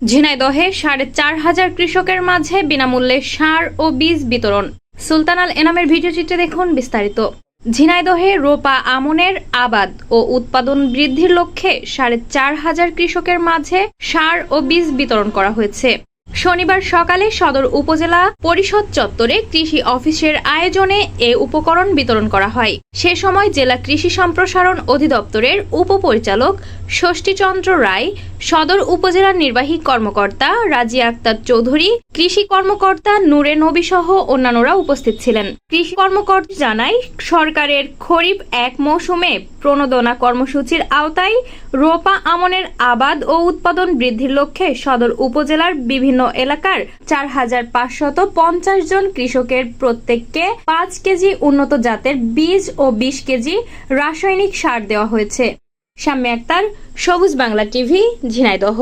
ঝিনাইদহে সাড়ে চার হাজার কৃষকের মাঝে বিনামূল্যে সার ও বীজ বিতরণ। সুলতান আল এনামের ভিডিও চিত্রে দেখুন বিস্তারিত। ঝিনাইদহে রোপা আমনের আবাদ ও উৎপাদন বৃদ্ধির লক্ষ্যে সাড়ে চার হাজার কৃষকের মাঝে সার ও বীজ বিতরণ করা হয়েছে। শনিবার সকালে সদর উপজেলা পরিষদ চত্বরে কৃষি অফিসের আয়োজনে এ উপকরণ বিতরণ করা হয়। সে সময় জেলা কৃষি সম্প্রসারণ অধিদপ্তরের উপপরিচালক ষষ্ঠীচন্দ্র রায়, সদর উপজেলার নির্বাহী কর্মকর্তা রাজিয়া আক্তার চৌধুরী, কৃষি কর্মকর্তা নূরে নবী সহ অন্যান্যরা উপস্থিত ছিলেন। কৃষি কর্মকর্তা জানায়, সরকারের খরিফ এক মৌসুমে প্রণোদনা কর্মসূচির আওতায় রোপা আমনের আবাদ ও উৎপাদন বৃদ্ধির লক্ষ্যে সদর উপজেলার বিভিন্ন এলাকার চার হাজার পাঁচশত পঞ্চাশ জন কৃষকের প্রত্যেককে পাঁচ কেজি উন্নত জাতের বীজ ও বিশ কেজি রাসায়নিক সার দেওয়া হয়েছে। শাম্মী আক্তার সবুজ বাংলা টিভি ঝিনাইদহ।